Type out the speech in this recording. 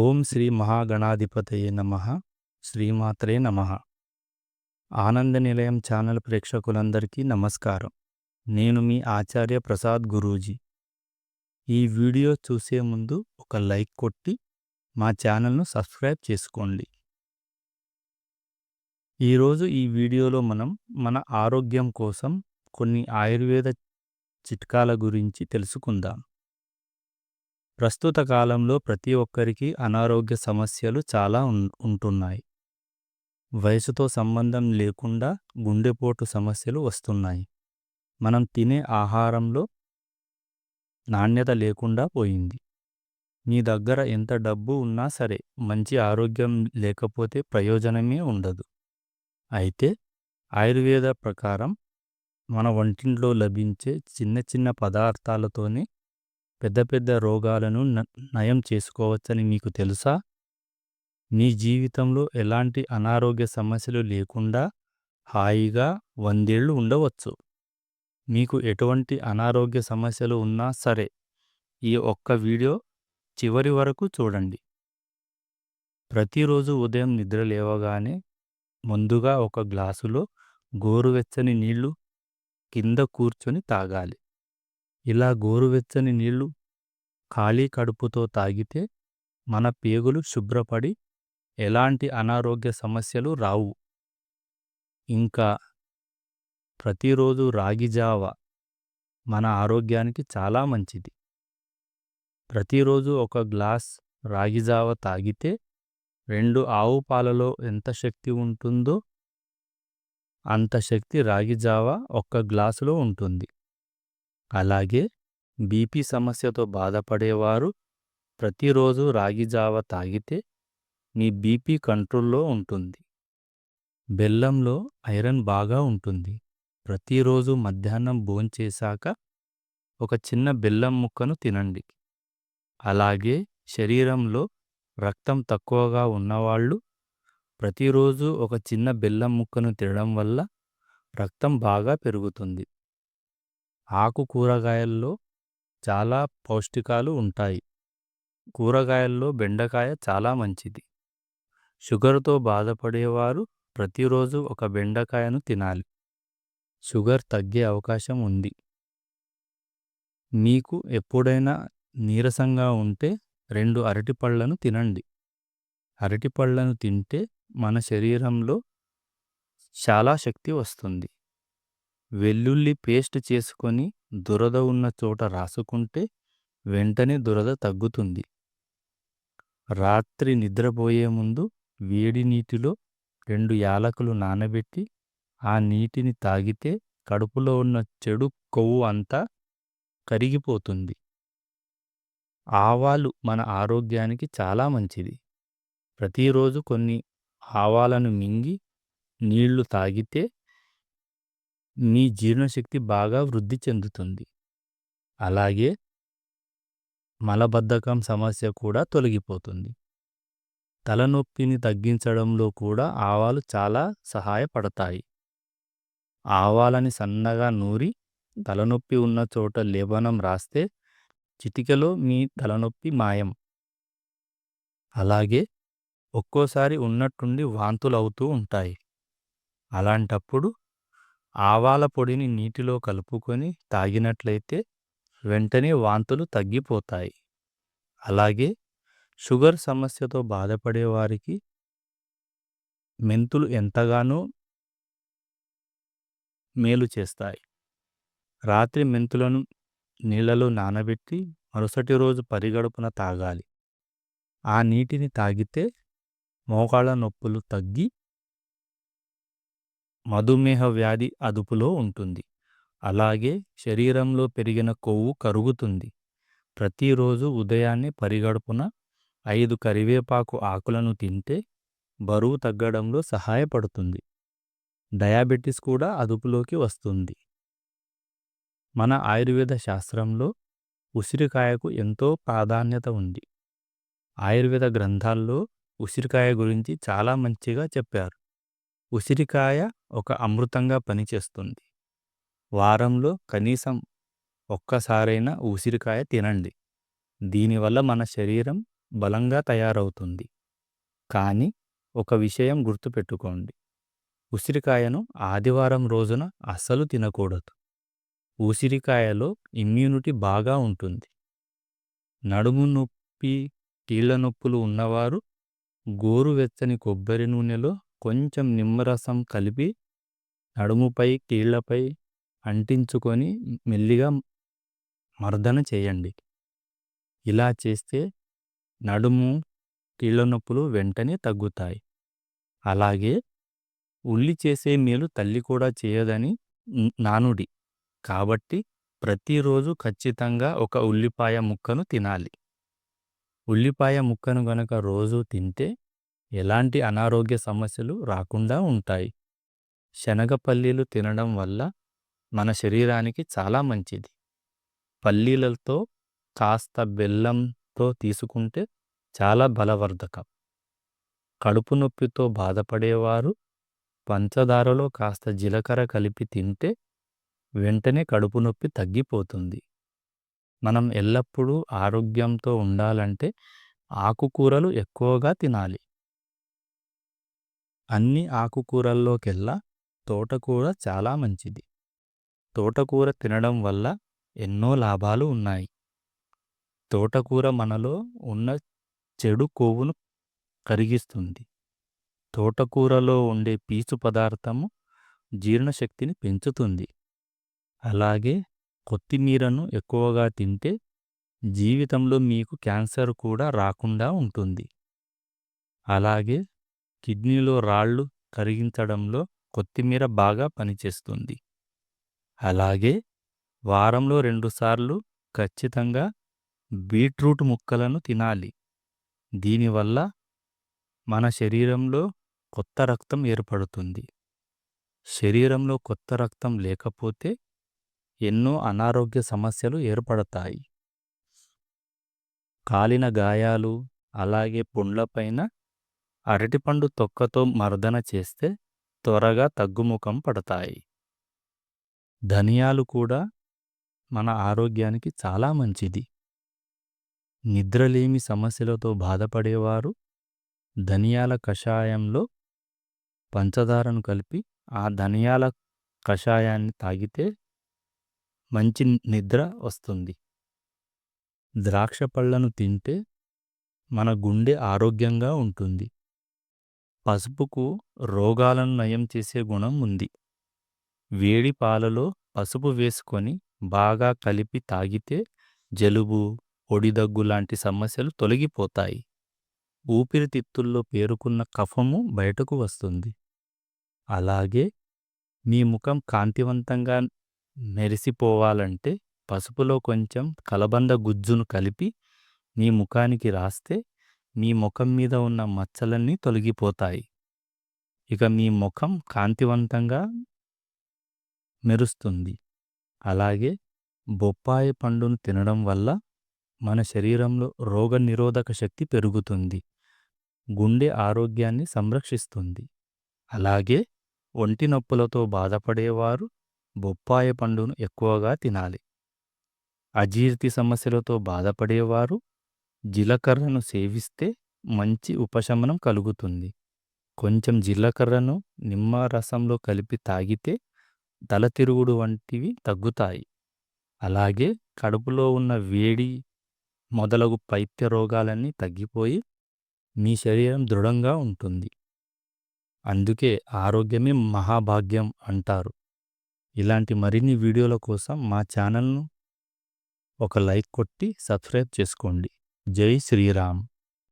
ఓం శ్రీ మహాగణాధిపతయే నమ. శ్రీమాత్రే నమ. ఆనంద నిలయం ఛానల్ ప్రేక్షకులందరికీ నమస్కారం. నేను మీ ఆచార్య ప్రసాద్ గురూజీ. ఈ వీడియో చూసే ముందు ఒక లైక్ కొట్టి మా ఛానల్ను సబ్స్క్రైబ్ చేసుకోండి. ఈరోజు ఈ వీడియోలో మనం మన ఆరోగ్యం కోసం కొన్ని ఆయుర్వేద చిట్కాల గురించి తెలుసుకుందాం. ప్రస్తుత కాలంలో ప్రతి ఒక్కరికి అనారోగ్య సమస్యలు చాలా ఉంటున్నాయి. వయసుతో సంబంధం లేకుండా గుండెపోటు సమస్యలు వస్తున్నాయి. మనం తినే ఆహారంలో నాణ్యత లేకుండా పోయింది. మీ దగ్గర ఎంత డబ్బు ఉన్నా సరే మంచి ఆరోగ్యం లేకపోతే ప్రయోజనమే ఉండదు. అయితే ఆయుర్వేద ప్రకారం మన వంటింట్లో లభించే చిన్న చిన్న పదార్థాలతోనే పెద్ద పెద్ద రోగాలను నయం చేసుకోవచ్చని మీకు తెలుసా? మీ జీవితంలో ఎలాంటి అనారోగ్య సమస్యలు లేకుండా హాయిగా వందేళ్ళు ఉండవచ్చు. మీకు ఎటువంటి అనారోగ్య సమస్యలు ఉన్నా సరే ఈ ఒక్క వీడియో చివరి వరకు చూడండి. ప్రతిరోజు ఉదయం నిద్ర లేవగానే ముందుగా ఒక గ్లాసులో గోరువెచ్చని నీళ్ళు కింద కూర్చొని తాగాలి. ఇలా గోరువెచ్చని నీళ్ళు ఖాళీ కడుపుతో తాగితే మన పేగులు శుభ్రపడి ఎలాంటి అనారోగ్య సమస్యలు రావు. ఇంకా ప్రతిరోజు రాగి జావ మన ఆరోగ్యానికి చాలా మంచిది. ప్రతిరోజు ఒక గ్లాస్ రాగిజావ తాగితే రెండు ఆవు పాలలో ఎంత శక్తి ఉంటుందో అంత శక్తి రాగిజావ ఒక్క గ్లాసులో ఉంటుంది. అలాగే బీపీ సమస్యతో బాధపడేవారు ప్రతిరోజు రాగి జావ తాగితే మీ బీపీ కంట్రోల్లో ఉంటుంది. బెల్లంలో ఐరన్ బాగా ఉంటుంది. ప్రతిరోజు మధ్యాహ్నం భోంచేశాక ఒక చిన్న బెల్లం ముక్కను తినండి. అలాగే శరీరంలో రక్తం తక్కువగా ఉన్నవాళ్ళు ప్రతిరోజు ఒక చిన్న బెల్లం ముక్కను తినడం వల్ల రక్తం బాగా పెరుగుతుంది. ఆకు కూరగాయల్లో చాలా పౌష్టికాలు ఉంటాయి. కూరగాయల్లో బెండకాయ చాలా మంచిది. షుగర్తో బాధపడేవారు ప్రతిరోజు ఒక బెండకాయను తినాలి. షుగర్ తగ్గే అవకాశం ఉంది. మీకు ఎప్పుడైనా నీరసంగా ఉంటే రెండు అరటిపళ్ళను తినండి. అరటిపళ్ళను తింటే మన శరీరంలో చాలా శక్తి వస్తుంది. వెల్లుల్లి పేస్ట్ చేసుకొని దురద ఉన్న చోట రాసుకుంటే వెంటనే దురద తగ్గుతుంది. రాత్రి నిద్రపోయే ముందు వేడి నీటిలో రెండు యాలకులు నానబెట్టి ఆ నీటిని తాగితే కడుపులో ఉన్న చెడు కొవ్వు అంతా కరిగిపోతుంది. ఆవాలు మన ఆరోగ్యానికి చాలా మంచిది. ప్రతిరోజు కొన్ని ఆవాలను మింగి నీళ్ళు తాగితే మీ జీర్ణశక్తి బాగా వృద్ధి చెందుతుంది. అలాగే మలబద్ధకం సమస్య కూడా తొలగిపోతుంది. తలనొప్పిని తగ్గించడంలో కూడా ఆవాలు చాలా సహాయపడతాయి. ఆవాలని సన్నగా నూరి తలనొప్పి ఉన్న చోట లేపనం రాస్తే చిటికలో మీ తలనొప్పి మాయం. అలాగే ఒక్కోసారి ఉన్నట్టుండి వాంతులు అవుతూ ఉంటాయి. అలాంటప్పుడు ఆవాల పొడిని నీటిలో కలుపుకొని తాగినట్లయితే వెంటనే వాంతులు తగ్గిపోతాయి. అలాగే షుగర్ సమస్యతో బాధపడే వారికి మెంతులు ఎంతగానో మేలు చేస్తాయి. రాత్రి మెంతులను నీళ్ళలో నానబెట్టి మరుసటి రోజు పరిగడుపున తాగాలి. ఆ నీటిని తాగితే మోకాళ్ళ నొప్పులు తగ్గి మధుమేహ వ్యాధి అదుపులో ఉంటుంది. అలాగే శరీరంలో పెరిగిన కొవ్వు కరుగుతుంది. ప్రతిరోజు ఉదయాన్నే పరిగడుపున ఐదు కరివేపాకు ఆకులను తింటే బరువు తగ్గడంలో సహాయపడుతుంది. డయాబెటిస్ కూడా అదుపులోకి వస్తుంది. మన ఆయుర్వేద శాస్త్రంలో ఉసిరికాయకు ఎంతో ప్రాధాన్యత ఉంది. ఆయుర్వేద గ్రంథాల్లో ఉసిరికాయ గురించి చాలా మంచిగా చెప్పారు. ఉసిరికాయ ఒక అమృతంగా పనిచేస్తుంది వారంలో కనీసం ఒక్కసారైనా ఉసిరికాయ తినండి. దీనివల్ల మన శరీరం బలంగా తయారవుతుంది. కానీ ఒక విషయం గుర్తుపెట్టుకోండి. ఉసిరికాయను ఆదివారం రోజున అస్సలు తినకూడదు. ఉసిరికాయలో ఇమ్యూనిటీ బాగా ఉంటుంది. నడుము నొప్పి కీళ్ళ నొప్పులు ఉన్నవారు గోరువెచ్చని కొబ్బరి నూనెలో కొంచెం నిమ్మరసం కలిపి నడుముపై కీళ్ళపై అంటించుకొని మెల్లిగా మర్దన చేయండి. ఇలా చేస్తే నడుము కీళ్ళ నొప్పులు వెంటనే తగ్గుతాయి. అలాగే ఉల్లి చేసే మేలు తల్లి కూడా చేయదని నానుడి. కాబట్టి ప్రతిరోజు ఖచ్చితంగా ఒక ఉల్లిపాయ ముక్కను తినాలి. ఉల్లిపాయ ముక్కను గనక రోజు తింటే ఎలాంటి అనారోగ్య సమస్యలు రాకుండా ఉంటాయి. శనగ పల్లీలు తినడం వల్ల మన శరీరానికి చాలా మంచిది. పల్లీలతో కాస్త బెల్లంతో తీసుకుంటే చాలా బలవర్ధకం. కడుపు నొప్పితో బాధపడేవారు పంచదారలో కాస్త జీలకర్ర కలిపి తింటే వెంటనే కడుపు నొప్పి తగ్గిపోతుంది. మనం ఎల్లప్పుడూ ఆరోగ్యంతో ఉండాలంటే ఆకుకూరలు ఎక్కువగా తినాలి. అన్ని ఆకుకూరల్లోకెల్లా తోటకూర చాలా మంచిది. తోటకూర తినడం వల్ల ఎన్నో లాభాలు ఉన్నాయి. తోటకూర మనలో ఉన్న చెడు కొవ్వును కరిగిస్తుంది. తోటకూరలో ఉండే పీచు పదార్థము జీర్ణశక్తిని పెంచుతుంది. అలాగే కొత్తిమీరను ఎక్కువగా తింటే జీవితంలో మీకు క్యాన్సర్ కూడా రాకుండా ఉంటుంది. అలాగే కిడ్నీలో రాళ్ళు కరిగించడంలో కొత్తిమీర బాగా పనిచేస్తుంది. అలాగే వారంలో రెండుసార్లు ఖచ్చితంగా బీట్రూట్ ముక్కలను తినాలి. దీనివల్ల మన శరీరంలో కొత్త రక్తం ఏర్పడుతుంది. శరీరంలో కొత్త రక్తం లేకపోతే ఎన్నో అనారోగ్య సమస్యలు ఏర్పడతాయి. కాలిన గాయాలు అలాగే పుండ్లపైన అరటిపండు తొక్కతో మర్దన చేస్తే త్వరగా తగ్గుముఖం పడతాయి. ధనియాలు కూడా మన ఆరోగ్యానికి చాలా మంచిది. నిద్రలేమి సమస్యలతో బాధపడేవారు ధనియాల కషాయంలో పంచదారను కలిపి ఆ ధనియాల కషాయాన్ని తాగితే మంచి నిద్ర వస్తుంది. ద్రాక్ష పళ్ళను తింటే మన గుండె ఆరోగ్యంగా ఉంటుంది. పసుపుకు రోగాలను నయం చేసే గుణం ఉంది. వేడి పాలలో పసుపు వేసుకొని బాగా కలిపి తాగితే జలుబు ఒడిదగ్గు లాంటి సమస్యలు తొలగిపోతాయి. ఊపిరితిత్తుల్లో పేరుకున్న కఫము బయటకు వస్తుంది. అలాగే మీ ముఖం కాంతివంతంగా మెరిసిపోవాలంటే పసుపులో కొంచెం కలబంద గుజ్జును కలిపి మీ ముఖానికి రాస్తే మీ ముఖం మీద ఉన్న మచ్చలన్నీ తొలగిపోతాయి. ఇక మీ ముఖం కాంతివంతంగా మెరుస్తుంది. అలాగే బొప్పాయి పండును తినడం వల్ల మన శరీరంలో రోగనిరోధక శక్తి పెరుగుతుంది. గుండె ఆరోగ్యాన్ని సంరక్షిస్తుంది. అలాగే ఒంటి నొప్పులతో బాధపడేవారు బొప్పాయి పండును ఎక్కువగా తినాలి. అజీర్తి సమస్యలతో బాధపడేవారు జీలకర్రను సేవిస్తే మంచి ఉపశమనం కలుగుతుంది. కొంచెం జీలకర్రను నిమ్మ రసంలో కలిపి తాగితే తలతిరుగుడు వంటివి తగ్గుతాయి. అలాగే కడుపులో ఉన్న వేడి మొదలగు పైత్య రోగాలన్నీ తగ్గిపోయి మీ శరీరం దృఢంగా ఉంటుంది. అందుకే ఆరోగ్యమే మహాభాగ్యం అంటారు. ఇలాంటి మరిన్ని వీడియోల కోసం మా ఛానల్ను ఒక లైక్ కొట్టి సబ్స్క్రైబ్ చేసుకోండి. जय श्री राम।